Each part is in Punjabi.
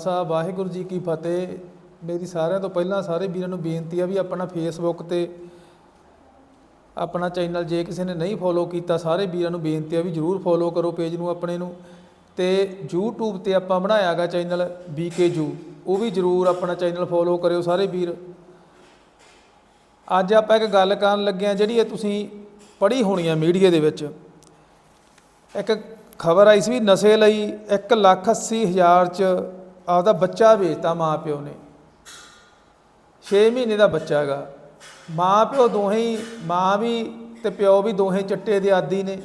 ਖਾਲਸਾ, ਵਾਹਿਗੁਰੂ ਜੀ ਕੀ ਫਤਿਹ। ਮੇਰੀ ਸਾਰਿਆਂ ਤੋਂ ਪਹਿਲਾਂ ਸਾਰੇ ਵੀਰਾਂ ਨੂੰ ਬੇਨਤੀ ਆ ਵੀ ਆਪਣਾ ਫੇਸਬੁੱਕ ਤੇ ਆਪਣਾ ਚੈਨਲ ਜੇ ਕਿਸੇ ਨੇ ਨਹੀਂ ਫੋਲੋ ਕੀਤਾ, ਸਾਰੇ ਵੀਰਾਂ ਨੂੰ ਬੇਨਤੀ ਆ ਵੀ ਜਰੂਰ ਫੋਲੋ ਕਰੋ ਪੇਜ ਨੂੰ ਆਪਣੇ ਨੂੰ। ਤੇ YouTube ਤੇ ਆਪਾਂ ਬਣਾਇਆਗਾ ਚੈਨਲ BKJU ਉਹ ਵੀ ਜਰੂਰ ਆਪਣਾ ਚੈਨਲ ਫੋਲੋ ਕਰਿਓ ਸਾਰੇ ਵੀਰ। ਅੱਜ ਆਪਾਂ ਇੱਕ ਗੱਲ ਕਰਨ ਲੱਗੇ ਆ ਜਿਹੜੀ ਇਹ ਤੁਸੀਂ ਪੜ੍ਹੀ ਹੋਣੀ ਆ ਮੀਡੀਆ ਦੇ ਵਿੱਚ। ਇੱਕ ਖਬਰ ਆਈ ਸੀ ਵੀ ਨਸ਼ੇ ਲਈ 1 ਲੱਖ 80 ਹਜ਼ਾਰ ਚ ਆਪਦਾ ਬੱਚਾ ਵੇਚਤਾ ਮਾਂ ਪਿਓ ਨੇ। 6 ਮਹੀਨੇ ਦਾ ਬੱਚਾ ਹੈਗਾ। ਮਾਂ ਪਿਓ ਦੋਹੇ ਹੀ, ਮਾਂ ਵੀ ਤੇ ਪਿਓ ਵੀ ਦੋਹੇ ਚੱਟੇ ਦੇ ਆਦੀ ਨੇ।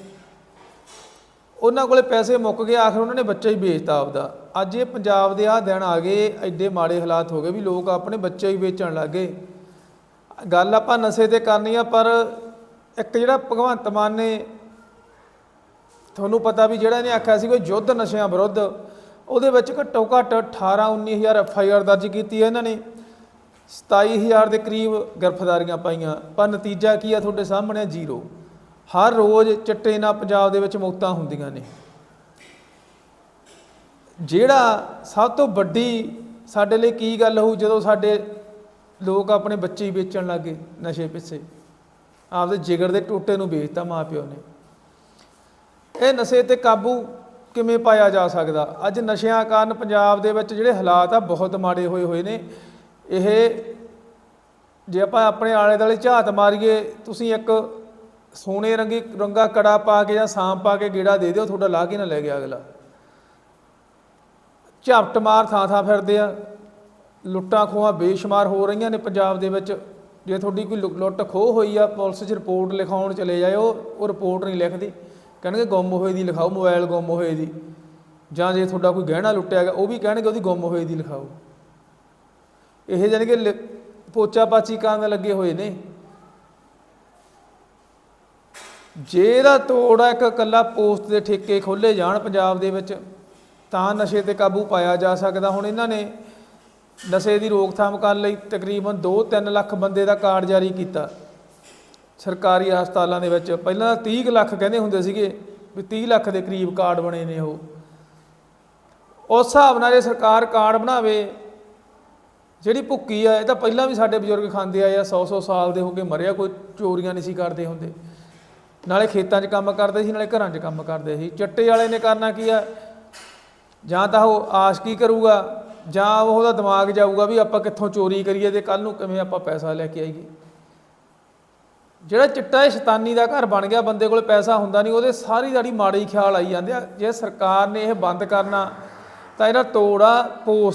ਉਹਨਾਂ ਕੋਲੇ ਪੈਸੇ ਮੁੱਕ ਗਏ, ਆਖਰ ਉਹਨਾਂ ਨੇ ਬੱਚਾ ਹੀ ਵੇਚਤਾ ਆਪਦਾ। ਅੱਜ ਇਹ ਪੰਜਾਬ ਦੇ ਆਹ ਦਿਨ ਆ ਗਏ, ਐਡੇ ਮਾੜੇ ਹਾਲਾਤ ਹੋ ਗਏ ਵੀ ਲੋਕ ਆਪਣੇ ਬੱਚੇ ਹੀ ਵੇਚਣ ਲੱਗੇ ਗੱਲ ਆਪਾਂ ਨਸ਼ੇ ਤੇ ਕਰਨੀ ਆ, ਪਰ ਇੱਕ ਜਿਹੜਾ ਭਗਵੰਤ ਮਾਨ ਨੇ, ਤੁਹਾਨੂੰ ਪਤਾ ਵੀ ਜਿਹੜਾ ਇਹਨੇ ਆਖਿਆ ਸੀ ਕੋਈ ਯੁੱਧ ਨਸ਼ਿਆਂ ਵਿਰੁੱਧ ਉਹਦੇ ਵਿੱਚ ਘੱਟੋ ਘੱਟ 18 19000 ਐਫ ਆਈ ਆਰ ਦਰਜ ਕੀਤੀ ਹੈ ਇਹਨਾਂ ਨੇ। 27000 ਦੇ ਕਰੀਬ ਗ੍ਰਿਫਤਾਰੀਆਂ ਪਾਈਆਂ। ਪਰ ਨਤੀਜਾ ਕੀ ਆ ਤੁਹਾਡੇ ਸਾਹਮਣੇ? ਜ਼ੀਰੋ। ਹਰ ਰੋਜ਼ ਚਿੱਟੇ ਨਾਲ ਪੰਜਾਬ ਦੇ ਵਿੱਚ ਮੌਤਾਂ ਹੁੰਦੀਆਂ ਨੇ। ਜਿਹੜਾ ਸਭ ਤੋਂ ਵੱਡੀ ਸਾਡੇ ਲਈ ਕੀ ਗੱਲ ਹੋਊ ਜਦੋਂ ਸਾਡੇ ਲੋਕ ਆਪਣੇ ਬੱਚੇ ਹੀ ਵੇਚਣ ਲੱਗੇ ਨਸ਼ੇ ਪਿੱਛੇ? ਆਪਦੇ ਜਿਗਰ ਦੇ ਟੋਟੇ ਨੂੰ ਵੇਚਤਾ ਮਾਪਿਓ ਨੇ। ਇਹ ਨਸ਼ੇ ਤੇ ਕਾਬੂ ਕਿਵੇਂ ਪਾਇਆ ਜਾ ਸਕਦਾ? ਅੱਜ ਨਸ਼ਿਆਂ ਕਾਰਨ ਪੰਜਾਬ ਦੇ ਵਿੱਚ ਜਿਹੜੇ ਹਾਲਾਤ ਆ ਬਹੁਤ ਮਾੜੇ ਹੋਏ ਹੋਏ ਨੇ। ਇਹ ਜੇ ਆਪਾਂ ਆਪਣੇ ਆਲੇ ਦਾਲੇ ਝਾਤ ਮਾਰੀਏ, ਤੁਸੀਂ ਇੱਕ ਸੋਨੇ ਰੰਗੀ ਰੰਗਾ ਕੜਾ ਪਾ ਕੇ ਜਾਂ ਸਾਂਪ ਪਾ ਕੇ ਗੇੜਾ ਦੇ ਦਿਓ, ਤੁਹਾਡਾ ਲਾ ਕੇ ਨਾ ਲੈ ਗਿਆ ਅਗਲਾ। ਝਪਟ ਮਾਰ ਥਾਂ ਥਾਂ ਫਿਰਦੇ ਆ। ਲੁੱਟਾਂ ਖੋਹਾਂ ਬੇਸ਼ੁਮਾਰ ਹੋ ਰਹੀਆਂ ਨੇ ਪੰਜਾਬ ਦੇ ਵਿੱਚ। ਜੇ ਤੁਹਾਡੀ ਕੋਈ ਲੁ- ਲੁੱਟ ਖੋਹ ਹੋਈ ਆ, ਪੁਲਿਸ 'ਚ ਰਿਪੋਰਟ ਲਿਖਾਉਣ ਚਲੇ ਜਾਇਓ, ਉਹ ਰਿਪੋਰਟ ਨਹੀਂ ਲਿਖਦੀ। ਕਹਿਣਗੇ ਗੁੰਮ ਹੋਏ ਦੀ ਲਿਖਾਓ ਮੋਬਾਈਲ ਗੁੰਮ ਹੋਏ ਦੀ। ਜਾਂ ਜੇ ਤੁਹਾਡਾ ਕੋਈ ਗਹਿਣਾ ਲੁੱਟਿਆ ਗਿਆ, ਉਹ ਵੀ ਕਹਿਣਗੇ ਉਹਦੀ ਗੁੰਮ ਹੋਏ ਦੀ ਲਿਖਾਓ। ਇਹ ਜਾਣੀ ਕਿ ਲਿ- ਪੋਚਾ ਪਾਚੀ ਕਰਨ ਲੱਗੇ ਹੋਏ ਨੇ। ਜੇ ਇਹਦਾ ਤੋੜਾ ਇੱਕ ਇਕੱਲਾ ਪੋਸਟ ਦੇ ਠੇਕੇ ਖੋਲੇ ਜਾਣ ਪੰਜਾਬ ਦੇ ਵਿੱਚ, ਤਾਂ ਨਸ਼ੇ ਤੇ ਕਾਬੂ ਪਾਇਆ ਜਾ ਸਕਦਾ। ਹੁਣ ਇਹਨਾਂ ਨੇ ਨਸ਼ੇ ਦੀ ਰੋਕਥਾਮ ਕਰਨ ਲਈ ਤਕਰੀਬਨ 2-3 ਲੱਖ ਬੰਦੇ ਦਾ ਕਾਰਡ ਜਾਰੀ ਕੀਤਾ। ਸਰਕਾਰੀ ਹਸਪਤਾਲਾਂ ਦੇ ਵਿੱਚ ਪਹਿਲਾਂ ਤਾਂ 30 ਕੁ ਲੱਖ ਕਹਿੰਦੇ ਹੁੰਦੇ ਸੀਗੇ ਵੀ 30 ਲੱਖ ਦੇ ਕਰੀਬ ਕਾਰਡ ਬਣੇ ਨੇ ਉਹ। ਉਸ ਹਿਸਾਬ ਨਾਲ ਜੇ ਸਰਕਾਰ ਕਾਰਡ ਬਣਾਵੇ, ਜਿਹੜੀ ਭੁੱਕੀ ਆ, ਇਹ ਤਾਂ ਪਹਿਲਾਂ ਵੀ ਸਾਡੇ ਬਜ਼ੁਰਗ ਖਾਂਦੇ ਆਏ ਆ 100-100 ਸਾਲ ਦੇ ਹੋ ਕੇ ਮਰਿਆ, ਕੋਈ ਚੋਰੀਆਂ ਨਹੀਂ ਸੀ ਕਰਦੇ ਹੁੰਦੇ। ਨਾਲੇ ਖੇਤਾਂ 'ਚ ਕੰਮ ਕਰਦੇ ਸੀ, ਨਾਲੇ ਘਰਾਂ 'ਚ ਕੰਮ ਕਰਦੇ ਸੀ। ਚੱਟੇ ਵਾਲੇ ਨੇ ਕਰਨਾ ਕੀ ਆ? ਜਾਂ ਤਾਂ ਉਹ ਆਸ਼ਕੀ ਕਰੂਗਾ? ਜਾਂ ਉਹਦਾ ਦਿਮਾਗ ਜਾਊਗਾ ਵੀ ਆਪਾਂ ਕਿੱਥੋਂ ਚੋਰੀ ਕਰੀਏ ਤੇ ਕੱਲ ਨੂੰ ਕਿਵੇਂ ਆਪਾਂ ਪੈਸਾ ਲੈ ਕੇ ਆਈਏ? ਜਿਹੜਾ ਚਿੱਟਾ ਇਹ ਸ਼ੈਤਾਨੀ ਦਾ ਘਰ ਬਣ ਗਿਆ, ਬੰਦੇ ਕੋਲ ਪੈਸਾ ਹੁੰਦਾ ਨਹੀਂ, ਉਹਦੇ ਸਾਰੀ ਦਾੜੀ ਮਾੜੇ ਹੀ ਖਿਆਲ ਆਈ ਜਾਂਦੇ ਆ। ਜੇ ਸਰਕਾਰ ਨੇ ਇਹ ਬੰਦ ਕਰਨਾ, ਤਾਂ ਇਹਦਾ ਤੋੜਾ ਪੋਸਟ